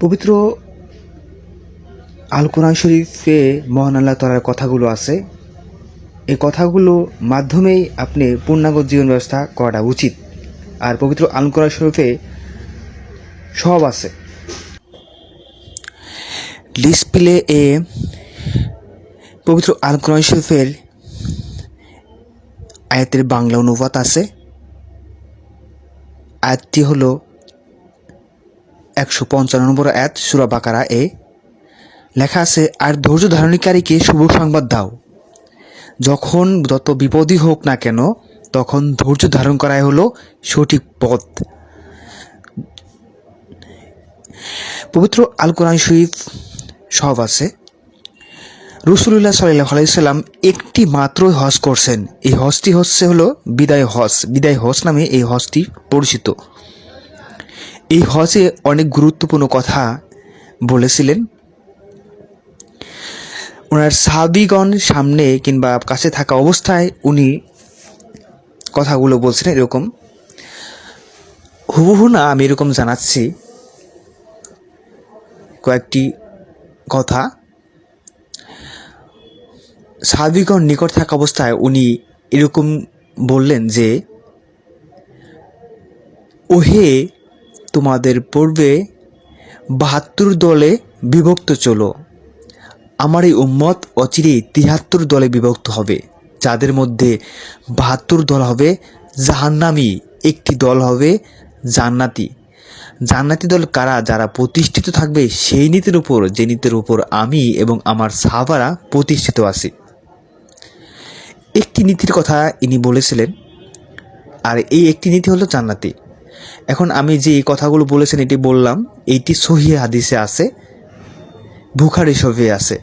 পবিত্র আল কোরআন শরীফে মহান আল্লাহ তালার কথাগুলো আছে। এই কথাগুলো মাধ্যমেই আপনি পূর্ণাঙ্গ জীবন ব্যবস্থা করাটা উচিত। আর পবিত্র আল কোরআন শরীফে সব আছে। ডিসপ্লে এ পবিত্র আল কোরআন শরীফের আয়াতের বাংলা অনুবাদ আছে। আয়াতটি হলো একশো পঞ্চান্ন নম্বর আয়াত সুরা বাকারা এ, লেখা আছে, আর ধৈর্য ধারণকারীকে শুভ সংবাদ দাও। যখন যত বিপদই হোক না কেন, তখন ধৈর্য ধারণ করাই হলো সঠিক পথ। পবিত্র আল কোরআন শরীফ সব আছে। রসুল্লাহ সাল্লাহ একটি মাত্রই হজ করছেন। এই হজটি হচ্ছে হলো বিদায় হজ। বিদায় হজ নামে এই হজটি পরিচিত। এই হজে অনেক গুরুত্বপূর্ণ কথা বলেছিলেন। ওনার সাহাবিগণ সামনে কিংবা কাছে থাকা অবস্থায় উনি কথাগুলো বলছিলেন এরকম, হুবহু না, আমি এরকম জানাচ্ছি। কয়েকটি কথা। সাহাবিগণ নিকট থাকা অবস্থায় উনি এরকম বললেন যে, ওহে তোমাদের পূর্বে বাহাত্তর দলে বিভক্ত চলো। আমার এই উম্মত অচিরেই তিহাত্তর দলে বিভক্ত হবে। যাদের মধ্যে বাহাত্তর দল হবে, জাহান্নামি একটি দল হবে জান্নাতি। জান্নাতি দল কারা? যারা প্রতিষ্ঠিত থাকবে সেই নীতির উপর, যে নীতির উপর আমি এবং আমার সাহাবারা প্রতিষ্ঠিত আছি। একটি নীতির কথা ইনি বলেছিলেন, আর এই একটি নীতি হলো জান্নাতি। এখন আমি যে এই কথাগুলো বলেছেন, এটি বললাম, এইটি সহি হাদিসে আছে, বুখারি শফে আছে।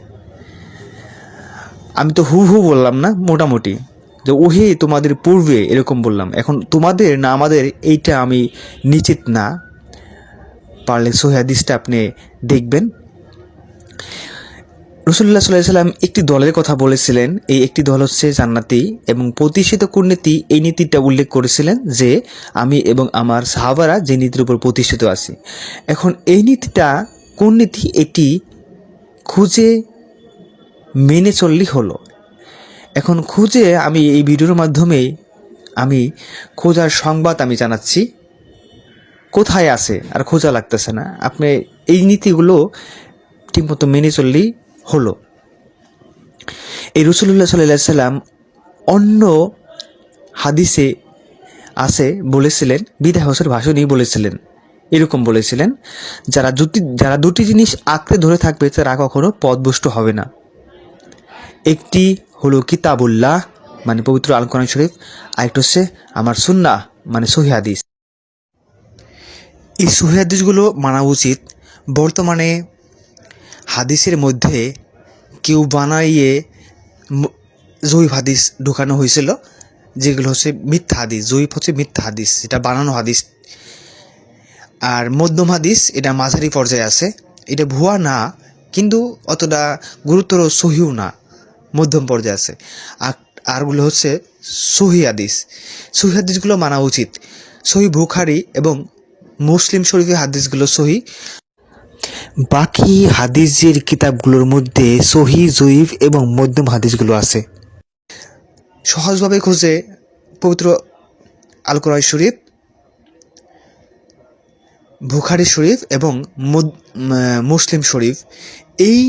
আমি তো হু হু বললাম না, মোটামুটি। যে ওহে তোমাদের পূর্বে এরকম বললাম। এখন তোমাদের না আমাদের, এইটা আমি নিশ্চিত না। পারলে সহি হাদিসটা আপনি দেখবেন। রসুল্লাহ সাল্লাহ সাল্লাম একটি দলের কথা বলেছিলেন। এই একটি দল হচ্ছে জান্নাতি এবং প্রতিষ্ঠিত কূটনীতি এই নীতিটা উল্লেখ করেছিলেন যে আমি এবং আমার সাহাবারা যে নীতির উপর প্রতিষ্ঠিত আছি। এখন এই নীতিটা কোন নীতি এটি খুঁজে মেনে চললেই হলো। এখন খুঁজে আমি এই ভিডিওর মাধ্যমে আমি খোঁজার সংবাদ আমি জানাচ্ছি। কোথায় আছে? আর খোঁজা লাগতেছে না। আপনি এই নীতিগুলো ঠিকমতো মেনে চললেই হলো। এই রসুল্লাহ সাল্লাহ সাল্লাম অন্য হাদিসে আছে বলেছিলেন বিদায় হোসের ভাষণই বলেছিলেন। এরকম বলেছিলেন, যারা দুটি যারা দুটি জিনিস আঁকড়ে ধরে থাকবে, তারা কখনো পদভুষ্ট হবে না। একটি হলো কিতাবুল্লাহ মানে পবিত্র আল কোরআন শরীফ, আরেকটা হচ্ছে আমার সুন্না মানে সহি হাদিস। এই সহি হাদিসগুলো মানা উচিত। বর্তমানে হাদিসের মধ্যে কেউ বানাইয়ে জয়ীফ হাদিস ঢুকানো হয়েছিল যেগুলো হচ্ছে মিথ্যা হাদিস, জয়ীফ হচ্ছে মিথ্যা হাদিস এটা বানানো হাদিস। আর মধ্যম হাদিস, এটা মাঝারি পর্যায়ে আছে। এটা ভুয়া না, কিন্তু অতটা গুরুতর সহিও না, মধ্যম পর্যায়ে আছে। আর, আরগুলো হচ্ছে সহি হাদিস। সহি হাদিসগুলো মানা উচিত। সহি বুখারি এবং মুসলিম শরীফের হাদিসগুলো সহি। বাকি হাদিসের কিতাবগুলোর মধ্যে সহি, জয়ীফ এবং মধ্যম হাদিসগুলো আছে। সহজভাবে খুঁজে পবিত্র আল কোরআন শরীফ, বুখারি শরীফ এবং মুসলিম শরীফ, এই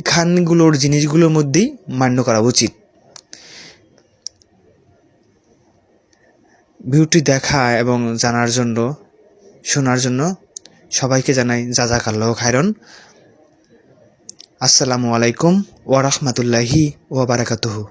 খানগুলোর জিনিসগুলোর মধ্যেই মান্য করা উচিত। ভিউটি দেখা এবং জানার জন্য, শোনার জন্য সবাইকে জানাই জাজাকাল্লাহ খায়রন। আসসালামু আলাইকুম ওয়া বারাকাতুহু।